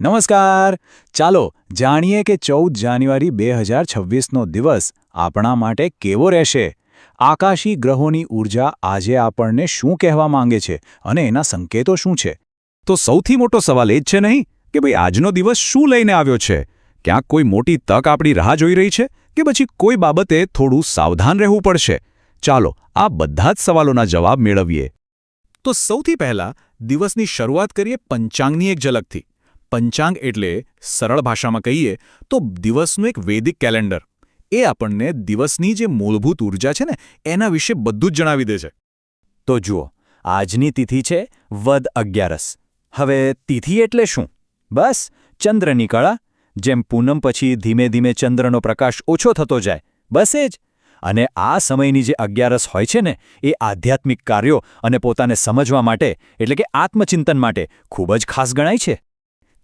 નમસ્કાર. ચાલો જાણીએ કે ચૌદ જાન્યુઆરી બે હજાર છવ્વીસનો દિવસ આપણા માટે કેવો રહેશે? આકાશી ગ્રહોની ઊર્જા આજે આપણને શું કહેવા માંગે છે અને એના સંકેતો શું છે? તો સૌથી મોટો સવાલ એ જ છે નહીં કે ભાઈ આજનો દિવસ શું લઈને આવ્યો છે? ક્યાંક કોઈ મોટી તક આપણી રાહ જોઈ રહી છે કે પછી કોઈ બાબતે થોડું સાવધાન રહેવું પડશે? ચાલો આ બધા જ સવાલોના જવાબ મેળવીએ. તો સૌથી પહેલા દિવસની શરૂઆત કરીએ પંચાંગની એક ઝલકથી. પંચાંગ એટલે સરળ ભાષામાં કહીએ તો દિવસનું એક વૈદિક કેલેન્ડર. એ આપણને દિવસની જે મૂળભૂત ઊર્જા છે ને, એના વિશે બધું જ જણાવી દે છે. તો જુઓ, આજની તિથિ છે વદ અગિયારસ. હવે તિથિ એટલે શું? બસ, ચંદ્રની કળા, જેમ પૂનમ પછી ધીમે ધીમે ચંદ્રનો પ્રકાશ ઓછો થતો જાય. બસ એ જ. અને આ સમયની જે અગિયારસ હોય છે ને, એ આધ્યાત્મિક કાર્યો અને પોતાને સમજવા માટે, એટલે કે આત્મચિંતન માટે ખૂબ જ ખાસ ગણાય છે.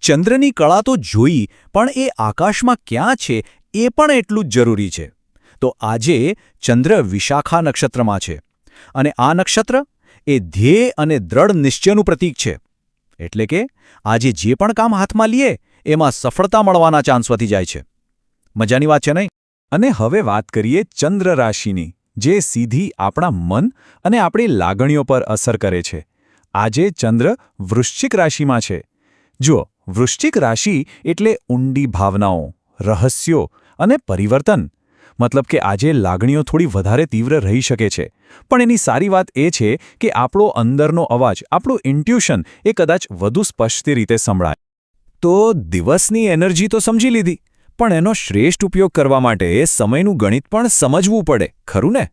ચંદ્રની કળા તો જોઈ, પણ એ આકાશમાં ક્યાં છે, એ પણ એટલું જ જરૂરી છે. તો આજે ચંદ્ર વિશાખા નક્ષત્રમાં છે. અને આ નક્ષત્ર એ ધ્યેય અને દ્રઢ નિશ્ચયનું પ્રતીક છે. એટલે કે આજે જે પણ કામ હાથમાં લઈએ એમાં સફળતા મળવાના ચાન્સ વધી જાય છે. મજાની વાત છે નહીં? અને હવે વાત કરીએ ચંદ્ર રાશિની, જે સીધી આપણા મન અને આપણી લાગણીઓ પર અસર કરે છે. આજે ચંદ્ર વૃશ્ચિક રાશિમાં છે. જુઓ વૃશ્ચિક રાશિ એટલે ઊંડી ભાવનાઓ, રહસ્યો અને પરિવર્તન. મતલબ કે આજે લાગણીઓ થોડી વધારે તીવ્ર રહી શકે છે. પણ એની સારી વાત એ છે કે આપણો અંદરનો અવાજ, આપણું ઇન્ટ્યુશન એ કદાચ વધુ સ્પષ્ટ રીતે સંભળાય. તો દિવસની એનર્જી તો સમજી લીધી, પણ એનો શ્રેષ્ઠ ઉપયોગ કરવા માટે સમયનું ગણિત પણ સમજવું પડે, ખરું ને?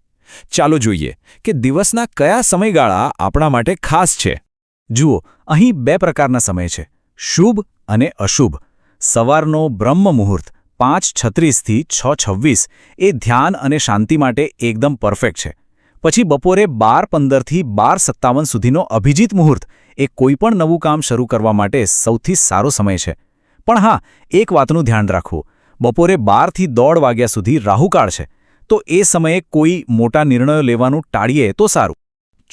ચાલો જોઈએ કે દિવસના કયા સમયગાળા આપણા માટે ખાસ છે. જુઓ, અહીં બે પ્રકારના સમય છે. શુભ અને અશુભ. સવારનો બ્રહ્મ મુહૂર્ત, પાંચ છત્રીસથી છ છવ્વીસ, એ ધ્યાન અને શાંતિ માટે એકદમ પરફેક્ટ છે. પછી બપોરે બાર પંદરથી બાર સત્તાવન સુધીનો અભિજીત મુહૂર્ત, એ કોઈપણ નવું કામ શરૂ કરવા માટે સૌથી સારો સમય છે. પણ હા, એક વાતનું ધ્યાન રાખવું. બપોરે બારથી દોઢ વાગ્યા સુધી રાહુકાળ છે. તો એ સમયે કોઈ મોટા નિર્ણયો લેવાનું ટાળીએ તો સારું.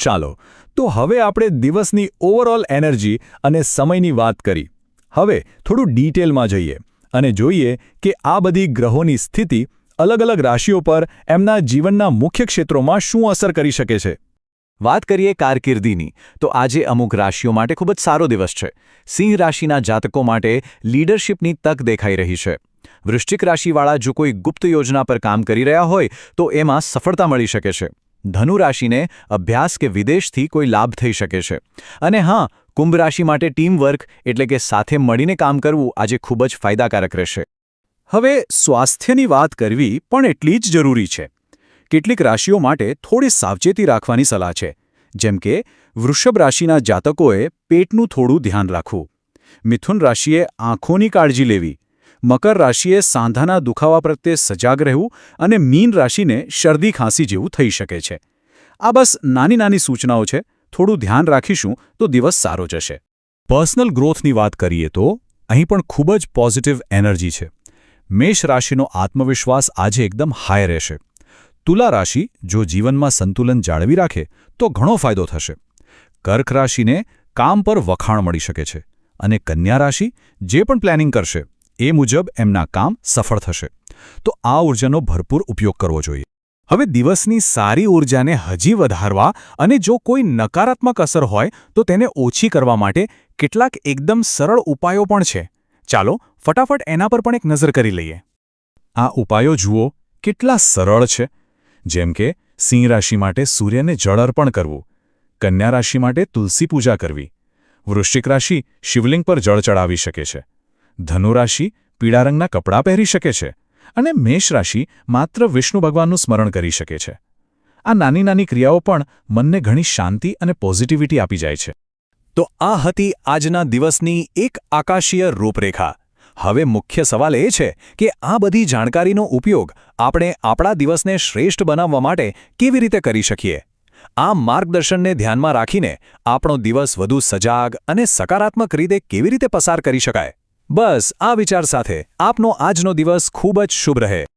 ચાલો, તો હવે આપણે દિવસની ઓવરઓલ એનર્જી અને સમયની વાત કરી. હવે થોડું ડિટેલમાં જઈએ અને જોઈએ કે આ બધી ગ્રહોની સ્થિતિ અલગ અલગ રાશિઓ પર એમના જીવનના મુખ્ય ક્ષેત્રોમાં શું અસર કરી શકે છે. વાત કરીએ કારકિર્દીની, તો આજે અમુક રાશિઓ માટે ખૂબ જ સારો દિવસ છે. સિંહ રાશિના જાતકો માટે લીડરશિપની તક દેખાઈ રહી છે. વૃશ્ચિક રાશિવાળા જો કોઈ ગુપ્ત યોજના પર કામ કરી રહ્યા હોય, તો એમાં સફળતા મળી શકે છે. ધનુ રાશિને અભ્યાસ કે વિદેશથી કોઈ લાભ થઈ શકે છે. અને હા, કુંભ રાશિ માટે ટીમવર્ક એટલે કે સાથે મળીને કામ કરવું આજે ખૂબ જ ફાયદાકારક રહેશે. હવે સ્વાસ્થ્યની વાત કરવી પણ એટલી જ જરૂરી છે. કેટલીક રાશિઓ માટે થોડી સાવચેતી રાખવાની સલાહ છે. જેમ કે, વૃષભ રાશિના જાતકોએ પેટનું થોડું ધ્યાન રાખવું. મિથુન રાશિએ આંખોની કાળજી લેવી. મકર રાશિએ સાંધાના દુખાવા પ્રત્યે સજાગ રહેવું અને મીન રાશિને શરદી ખાંસી જેવું થઈ શકે છે. આ બસ નાની નાની સૂચનાઓ છે. થોડું ધ્યાન રાખીશું તો દિવસ સારો જશે. પર્સનલ ગ્રોથની વાત કરીએ તો, અહીં પણ ખૂબ જ પોઝિટિવ એનર્જી છે. મેષ રાશિનો આત્મવિશ્વાસ આજે એકદમ હાઈ રહેશે. તુલા રાશિ જો જીવનમાં સંતુલન જાળવી રાખે, તો ઘણો ફાયદો થશે. કર્ક રાશિને કામ પર વખાણ મળી શકે છે અને કન્યા રાશિ જે પણ પ્લાનિંગ કરશે એ મુજબ એમના કામ સફળ થશે. તો આ ઊર્જાનો ભરપૂર ઉપયોગ કરવો જોઈએ. હવે દિવસની સારી ઊર્જાને હજી વધારવા અને જો કોઈ નકારાત્મક અસર હોય, તો તેને ઓછી કરવા માટે કેટલાક એકદમ સરળ ઉપાયો પણ છે. ચાલો ફટાફટ એના પર પણ એક નજર કરી લઈએ. આ ઉપાયો જુઓ, કેટલા સરળ છે. જેમ કે, સિંહ રાશિ માટે સૂર્યને જળ અર્પણ કરવું, કન્યા રાશિ માટે તુલસી પૂજા કરવી, વૃશ્ચિક રાશિ શિવલિંગ પર જળ ચડાવી શકે છે. ધનુરાશિ પીળા રંગના કપડાં પહેરી શકે છે અને મેષ રાશિ માત્ર વિષ્ણુ ભગવાનનું સ્મરણ કરી શકે છે. આ નાની નાની ક્રિયાઓ પણ મનને ઘણી શાંતિ અને પોઝિટિવિટી આપી જાય છે. તો આ હતી આજના દિવસની એક આકાશીય રૂપરેખા. હવે મુખ્ય સવાલ એ છે કે આ બધી જાણકારીનો ઉપયોગ આપણે આપણા દિવસને શ્રેષ્ઠ બનાવવા માટે કેવી રીતે કરી શકીએ? આ માર્ગદર્શનને ધ્યાનમાં રાખીને આપણો દિવસ વધુ સજાગ અને સકારાત્મક રીતે કેવી રીતે પસાર કરી શકાય? બસ આ વિચાર સાથે આપનો આજનો દિવસ ખૂબ જ શુભ રહે.